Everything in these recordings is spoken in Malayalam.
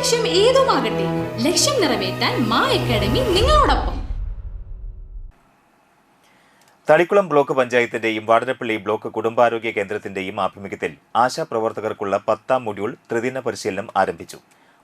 ലക്ഷ്യം ഏതുമാകട്ടെ ലക്ഷ്യം നിറവേറ്റാൻ മാ അക്കാഡമി നിങ്ങളോടൊപ്പം. തളിക്കുളം ബ്ലോക്ക് പഞ്ചായത്തിന്റെയും വാടനപ്പള്ളി ബ്ലോക്ക് കുടുംബാരോഗ്യ കേന്ദ്രത്തിന്റെയും ആഭിമുഖ്യത്തിൽ ആശാപ്രവർത്തകർക്കുള്ള പത്താം മൊഡ്യൂൾ ത്രിദിന പരിശീലനം ആരംഭിച്ചു.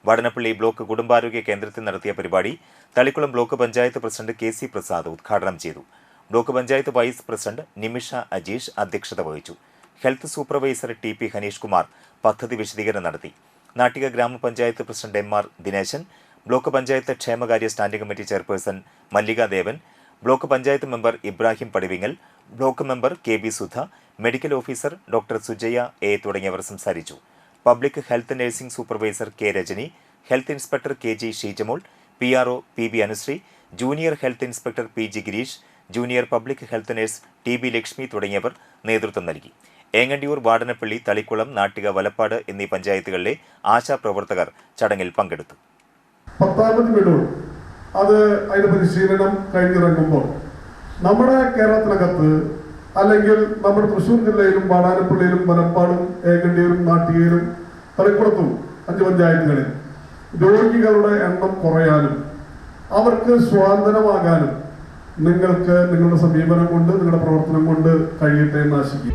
വടനപ്പള്ളി ബ്ലോക്ക് കുടുംബാരോഗ്യ കേന്ദ്രത്തിൽ നടത്തിയ പരിപാടി Thalikulam block panchayat president K C Prasad ഉദ്ഘാടനം ചെയ്തു. Block panchayat vice president Nimisha Ajeesh അധ്യക്ഷത വഹിച്ചു. Health supervisor T P Haneesh Kumar പദ്ധതി വിശദീകരണം നടത്തി. നാട്ടിക ഗ്രാമപഞ്ചായത്ത് president M R Dineshan block panchayat ക്ഷേമകാര്യ standing committee chairperson Mallikadevan block panchayat member Ibrahim Padivingal block member K B Sudha medical officer doctor Sujaya A തുടങ്ങിയവർ സംസാരിച്ചു. Public health nursing supervisor K Rajani health inspector K G Sheejamol P R O P B Anusree junior health inspector P G Gireesh junior public health nurse T B Lakshmi തുടങ്ങിയവർ നേതൃത്വം നൽകി. ഏങ്ങണ്ടിയൂർ വാടനപ്പള്ളി തളിക്കുളം നാട്ടിക വലപ്പാട് എന്നീ പഞ്ചായത്തുകളിലെ ആശാപ്രവർത്തകർ ചടങ്ങിൽ പങ്കെടുത്തു. പത്താമത് വിടൂ. അത് അതിന്റെ പരിശീലനം കഴിഞ്ഞിറങ്ങുമ്പോൾ നമ്മുടെ കേരളത്തിനകത്ത് അല്ലെങ്കിൽ നമ്മുടെ തൃശ്ശൂർ ജില്ലയിലും വാടാനപ്പള്ളിയിലും മലപ്പാടും ഏകണ്ടിയിലും നാട്ടികയിലും തളിക്കുളത്തും അഞ്ച് പഞ്ചായത്തുകളിൽ രോഗികളുടെ എണ്ണം കുറയാനും അവർക്ക് സ്വാതന്ത്ര്യമാകാനും നിങ്ങൾക്ക് നിങ്ങളുടെ സമീപനം കൊണ്ട് നിങ്ങളുടെ പ്രവർത്തനം കൊണ്ട് കഴിയട്ടെ എന്ന് ആശിക്കും